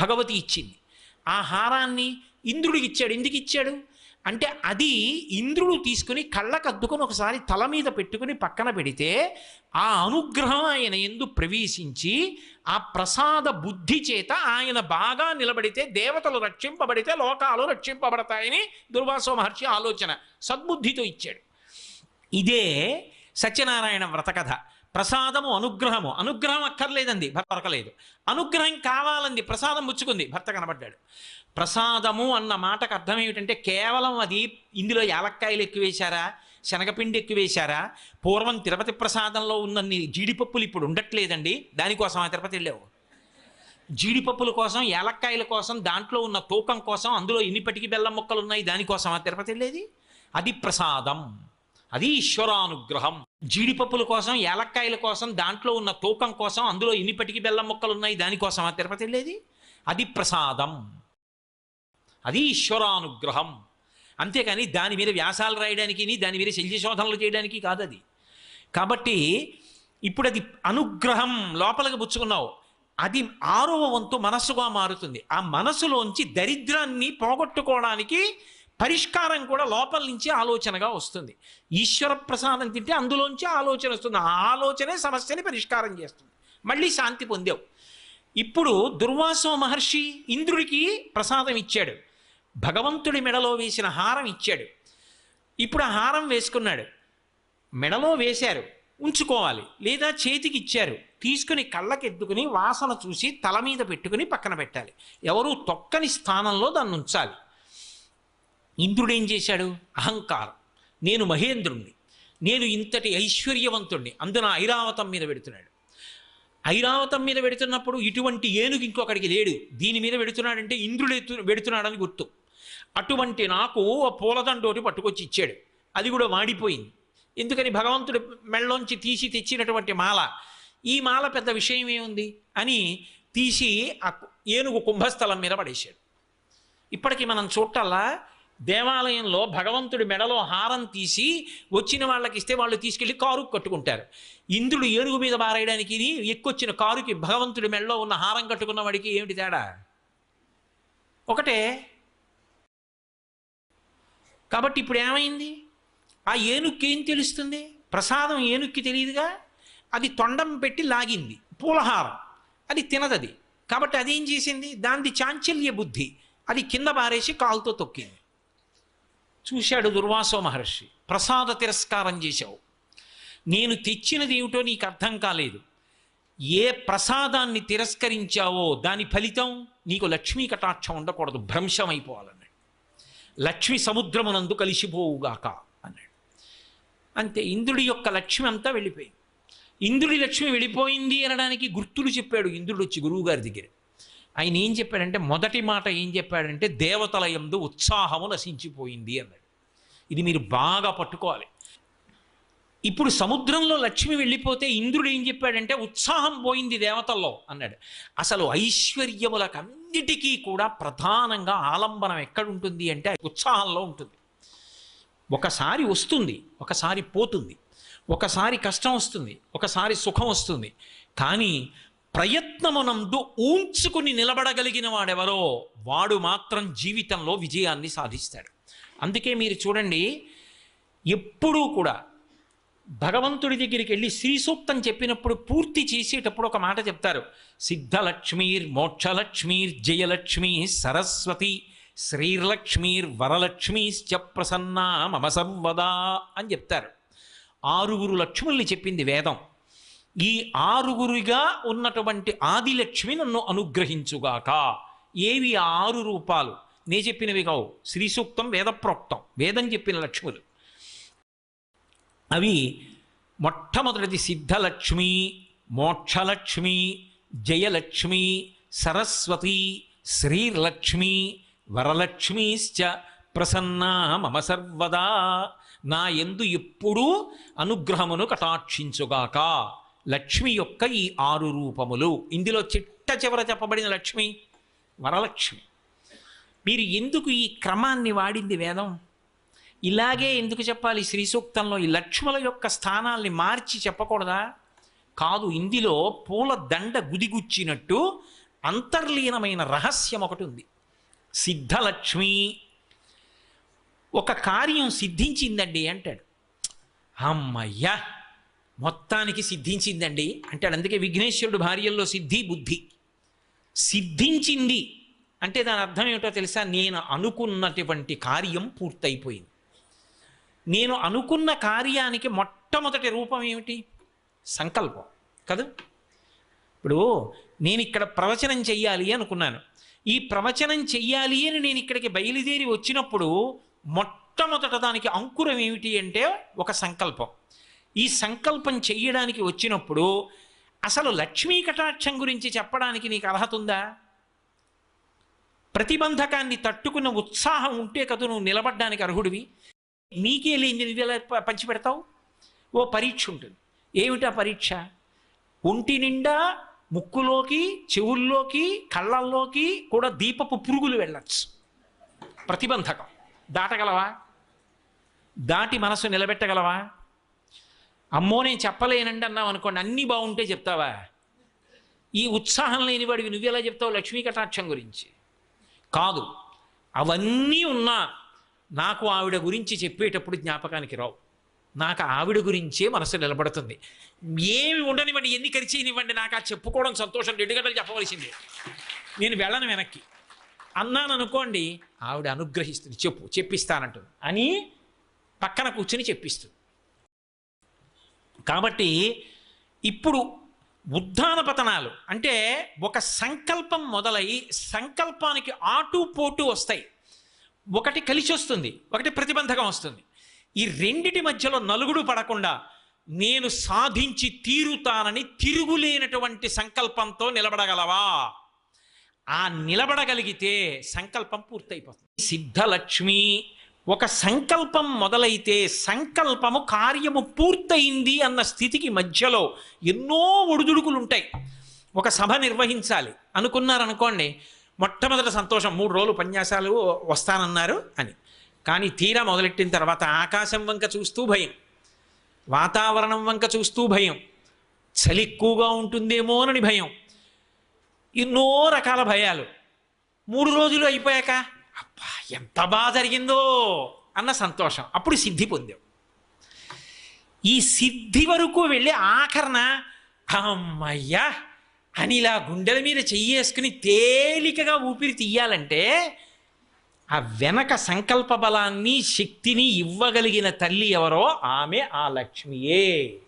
భగవతి ఇచ్చింది. ఆ హారాన్ని ఇంద్రుడికి ఇచ్చాడు. ఎందుకు ఇచ్చాడు? అంటే అది ఇంద్రుడు తీసుకుని కళ్ళకద్దుకొని ఒకసారి తల మీద పెట్టుకుని పక్కన పెడితే ఆ అనుగ్రహం ఆయన ఎందు ప్రవేశించి ఆ ప్రసాద బుద్ధి చేత ఆయన బాగా నిలబడితే దేవతలు రక్షింపబడితే లోకాలు రక్షింపబడతాయని దుర్వాసో మహర్షి ఆలోచన సద్బుద్ధితో ఇచ్చాడు. ఇదే సత్యనారాయణ వ్రతకథ. ప్రసాదము అనుగ్రహము. అనుగ్రహం అక్కర్లేదండి భర్త దొరకలేదు. అనుగ్రహం కావాలంది ప్రసాదం ముచ్చుకుంది భర్త కనబడ్డాడు. ప్రసాదము అన్న మాటకు అర్థం ఏమిటంటే కేవలం అది ఇందులో యాలక్కాయలు ఎక్కువేశారా శనగపిండి ఎక్కువేశారా పూర్వం తిరుపతి ప్రసాదంలో ఉన్నన్ని జీడిపప్పులు ఇప్పుడు ఉండట్లేదండి దానికోసం ఆ తిరుపతి వెళ్ళావు? జీడిపప్పుల కోసం యాలక్కాయల కోసం దాంట్లో ఉన్న తూకం కోసం అందులో ఇన్నిపటికి బెల్లం ముక్కలు ఉన్నాయి దానికోసం ఆ తిరుపతి వెళ్ళేది? అది ప్రసాదం. అది ఈశ్వరానుగ్రహం. జీడిపప్పుల కోసం ఏలక్కాయల కోసం దాంట్లో ఉన్న తూకం కోసం అందులో ఇన్నిపటికి బెల్లం మొక్కలు ఉన్నాయి దానికోసం ఆ తిరుపతి వెళ్ళేది? అది ప్రసాదం. అది ఈశ్వరానుగ్రహం. అంతేకాని దాని మీద వ్యాసాలు రాయడానికి దాని మీద శల్య శోధనలు చేయడానికి కాదు అది కాబట్టి ఇప్పుడు అది అనుగ్రహం లోపలికి పుచ్చుకున్నావు. అది ఆరవ వంతు మనస్సుగా మారుతుంది. ఆ మనసులోంచి దరిద్రాన్ని పోగొట్టుకోవడానికి పరిష్కారం కూడా లోపల నుంచి ఆలోచనగా వస్తుంది. ఈశ్వర ప్రసాదం తింటే అందులోంచి ఆలోచన వస్తుంది. ఆ ఆలోచనే సమస్యని పరిష్కారం చేస్తుంది. మళ్ళీ శాంతి పొందావు. ఇప్పుడు దుర్వాసో మహర్షి ఇంద్రుడికి ప్రసాదం ఇచ్చాడు. భగవంతుడి మెడలో వేసిన హారం ఇచ్చాడు. ఇప్పుడు ఆ హారం వేసుకున్నాడు. మెడలో వేశారు. ఉంచుకోవాలి. లేదా చేతికి ఇచ్చారు. తీసుకుని కళ్ళకెద్దుకుని వాసన చూసి తల మీద పెట్టుకుని పక్కన పెట్టాలి. ఎవరు తొక్కని స్థానంలో దాన్ని ఉంచాలి. ఇంద్రుడు ఏం చేశాడు? అహంకారం. నేను మహేంద్రుణ్ణి. నేను ఇంతటి ఐశ్వర్యవంతుణ్ణి. అందున ఐరావతం మీద పెడుతున్నాడు. ఐరావతం మీద పెడుతున్నప్పుడు ఇటువంటి ఏనుగు ఇంకొకడికి లేడు. దీని మీద పెడుతున్నాడంటే ఇంద్రుడు పెడుతున్నాడని గుర్తు. అటువంటి నాకు ఆ పూలదండోటి పట్టుకొచ్చి ఇచ్చాడు. అది కూడా వాడిపోయింది. ఎందుకని భగవంతుడు మెళ్ళలోంచి తీసి తెచ్చినటువంటి మాల? ఈ మాల పెద్ద విషయం ఏముంది? అని తీసి ఆ ఏనుగు కుంభస్థలం మీద పడేశాడు. ఇప్పటికీ మనం చూడటల్లా దేవాలయంలో భగవంతుడి మెడలో హారం తీసి వచ్చిన వాళ్ళకి ఇస్తే వాళ్ళు తీసుకెళ్ళి కారు కట్టుకుంటారు. ఇంద్రుడు ఏనుగు మీద బారేయడానికి ఎక్కువచ్చిన కారుకి భగవంతుడి మెడలో ఉన్న హారం కట్టుకున్న వాడికి ఏమిటి తేడా? ఒకటే కాబట్టి ఇప్పుడు ఏమైంది? ఆ ఏనుక్కి ఏం తెలుస్తుంది? ప్రసాదం ఏనుక్కి తెలియదుగా? అది తొండం పెట్టి లాగింది పూలహారం. అది తినదది. కాబట్టి అదేం చేసింది? దానిది చాంచల్య బుద్ధి. అది కింద పారేసి కాలుతో తొక్కింది. చూశాడు దుర్వాసో మహర్షి ప్రసాద తిరస్కారం చేశావు. నేను తెచ్చినది ఏమిటో నీకు అర్థం కాలేదు. ఏ ప్రసాదాన్ని తిరస్కరించావో దాని ఫలితం నీకు లక్ష్మీ కటాక్షం ఉండకూడదు భ్రంశం అయిపోవాలన్నాడు. లక్ష్మి సముద్రమునందు కలిసిపోవుగాక అన్నాడు. అంతే ఇంద్రుడి యొక్క లక్ష్మి అంతా వెళ్ళిపోయింది. ఇంద్రుడి లక్ష్మి వెళ్ళిపోయింది అనడానికి గుర్తులు చెప్పాడు ఇంద్రుడు వచ్చి గురువుగారి దగ్గర ఆయన ఏం చెప్పాడంటే మొదటి మాట ఏం చెప్పాడంటే దేవతల ఎందు ఉత్సాహము నశించిపోయింది అన్నాడు. ఇది మీరు బాగా పట్టుకోవాలి. ఇప్పుడు సముద్రంలో లక్ష్మి వెళ్ళిపోతే ఇంద్రుడు ఏం చెప్పాడంటే ఉత్సాహం పోయింది దేవతల్లో అన్నాడు. అసలు ఐశ్వర్యములకన్నిటికీ కూడా ప్రధానంగా ఆలంబనం ఎక్కడుంటుంది అంటే ఉత్సాహంలో ఉంటుంది. ఒకసారి వస్తుంది ఒకసారి పోతుంది. ఒకసారి కష్టం వస్తుంది ఒకసారి సుఖం వస్తుంది. కానీ ప్రయత్నమునందు ఊంచుకుని నిలబడగలిగిన వాడెవరో వాడు మాత్రం జీవితంలో విజయాన్ని సాధిస్తాడు. అందుకే మీరు చూడండి ఎప్పుడూ కూడా భగవంతుడి దగ్గరికి వెళ్ళి శ్రీ సూక్తం చెప్పినప్పుడు పూర్తి చేసేటప్పుడు ఒక మాట చెప్తారు. సిద్ధలక్ష్మీర్ మోక్షలక్ష్మీర్ జయలక్ష్మి సరస్వతి శ్రీలక్ష్మీర్ వరలక్ష్మీశ్చ ప్రసన్నా మమ సర్వదా అని చెప్తారు. ఆరుగురు లక్ష్ముల్ని చెప్పింది వేదం. ఈ ఆరుగురిగా ఉన్నటువంటి ఆదిలక్ష్మి నన్ను అనుగ్రహించుగాక. ఏవి ఆరు రూపాలు? నే చెప్పినవి కావు. శ్రీ సూక్తం వేదప్రోక్తం. వేదం చెప్పిన లక్ష్ములు. అవి మొట్టమొదటిది సిద్ధలక్ష్మి మోక్షలక్ష్మి జయలక్ష్మి సరస్వతి శ్రీలక్ష్మి వరలక్ష్మీశ్చ ప్రసన్నా మమ సర్వదా. నా ఎందు ఎప్పుడూ అనుగ్రహమును కటాక్షించుగాక. లక్ష్మి యొక్క ఈ ఆరు రూపములు. ఇందులో చిట్ట చివర చెప్పబడిన లక్ష్మి వరలక్ష్మి. మీరు ఎందుకు ఈ క్రమాన్ని వాడింది వేదం? ఇలాగే ఎందుకు చెప్పాలి? శ్రీ సూక్తంలో ఈ లక్ష్ముల యొక్క స్థానాల్ని మార్చి చెప్పకూడదా? కాదు ఇందులో పూల దండ గుదిగుచ్చినట్టు అంతర్లీనమైన రహస్యం ఒకటి ఉంది. సిద్ధలక్ష్మి. ఒక కార్యం సిద్ధించిందండి అంటాడు. అమ్మయ్యా! మొత్తానికి సిద్ధించిందండి. అంటే అందుకే విఘ్నేశ్వరుడు భార్యల్లో సిద్ధి బుద్ధి. సిద్ధించింది. అంటే దాని అర్థం ఏమిటో తెలుసా? నేను అనుకున్నటువంటి కార్యం పూర్తయిపోయింది. నేను అనుకున్న కార్యానికి మొట్టమొదటి రూపం ఏమిటి? సంకల్పం. కదా? ఇప్పుడు నేను ఇక్కడ ప్రవచనం చెయ్యాలి అనుకున్నాను. ఈ ప్రవచనం చెయ్యాలి అని నేను ఇక్కడికి బయలుదేరి వచ్చినప్పుడు మొట్టమొదట దానికి అంకురం ఏమిటి అంటే ఒక సంకల్పం. ఈ సంకల్పం చెయ్యడానికి వచ్చినప్పుడు అసలు లక్ష్మీ కటాక్షం గురించి చెప్పడానికి నీకు అర్హత ఉందా? ప్రతిబంధకాన్ని తట్టుకున్న ఉత్సాహం ఉంటే కదా నువ్వు నిలబడ్డానికి అర్హుడివి. నీకే లేని ఎలా పంచిపెడతావు? ఓ పరీక్ష ఉంటుంది. ఏమిటా పరీక్ష? ఒంటి నిండా ముక్కులోకి చెవుల్లోకి కళ్ళల్లోకి కూడా దీపపు పురుగులు వెళ్ళచ్చు. ప్రతిబంధకం. దాటగలవా? దాటి మనసు నిలబెట్టగలవా? అమ్మో నేను చెప్పలేనండి అన్నావు అనుకోండి అన్నీ బాగుంటే చెప్తావా? ఈ ఉత్సాహం లేనివాడివి నువ్వు నువ్వెలా చెప్తావు లక్ష్మీ కటాక్షం గురించి? కాదు అవన్నీ ఉన్నా నాకు ఆవిడ గురించి చెప్పేటప్పుడు జ్ఞాపకానికి రావు. నాకు ఆవిడ గురించే మనసు నిలబడుతుంది. ఏమి ఉండనివ్వండి ఎన్ని ఖర్చేయనివ్వండి నాకు ఆ చెప్పుకోవడం సంతోషం రెండు గంటలు చెప్పవలసిందే. నేను వెళ్ళను వెనక్కి. అన్నాను అనుకోండి ఆవిడ అనుగ్రహిస్తుంది చెప్పు చెప్పిస్తానంటుంది. అని పక్కన కూర్చొని చెప్పిస్తుంది. కాబట్టి ఇప్పుడు ఉద్ధాన పతనాలు అంటే ఒక సంకల్పం మొదలై సంకల్పానికి ఆటు పోటు వస్తాయి. ఒకటి కలిసి వస్తుంది ఒకటి ప్రతిబంధకం వస్తుంది. ఈ రెండిటి మధ్యలో నలుగుడు పడకుండా నేను సాధించి తీరుతానని తిరుగులేనటువంటి సంకల్పంతో నిలబడగలవా? ఆ నిలబడగలిగితే సంకల్పం పూర్తయిపోతుంది. సిద్ధలక్ష్మి ఒక సంకల్పం మొదలైతే సంకల్పము కార్యము పూర్తయింది అన్న స్థితికి మధ్యలో ఎన్నో ఒడిదుడుకులు ఉంటాయి ఒక సభ నిర్వహించాలి. అనుకున్నారనుకోండి మొట్టమొదటి సంతోషం మూడు రోజులు ఉపన్యాసాలు వస్తానన్నారు అని. కానీ తీరా మొదలెట్టిన తర్వాత ఆకాశం వంక చూస్తూ భయం వాతావరణం వంక చూస్తూ భయం చలి ఎక్కువగా ఉంటుందేమోనని భయం ఎన్నో రకాల భయాలు. మూడు రోజులు అయిపోయాక అబ్బా ఎంత బాగా జరిగిందో అన్న సంతోషం. అప్పుడు సిద్ధి పొందావు. ఈ సిద్ధి వరకు వెళ్ళి ఆఖరణ అమ్మయ్యా అని ఇలా గుండెల మీద చెయ్యేసుకుని తేలికగా ఊపిరి తీయాలంటే ఆ వెనక సంకల్ప బలాన్ని శక్తిని ఇవ్వగలిగిన తల్లి ఎవరో ఆమె ఆ లక్ష్మియే.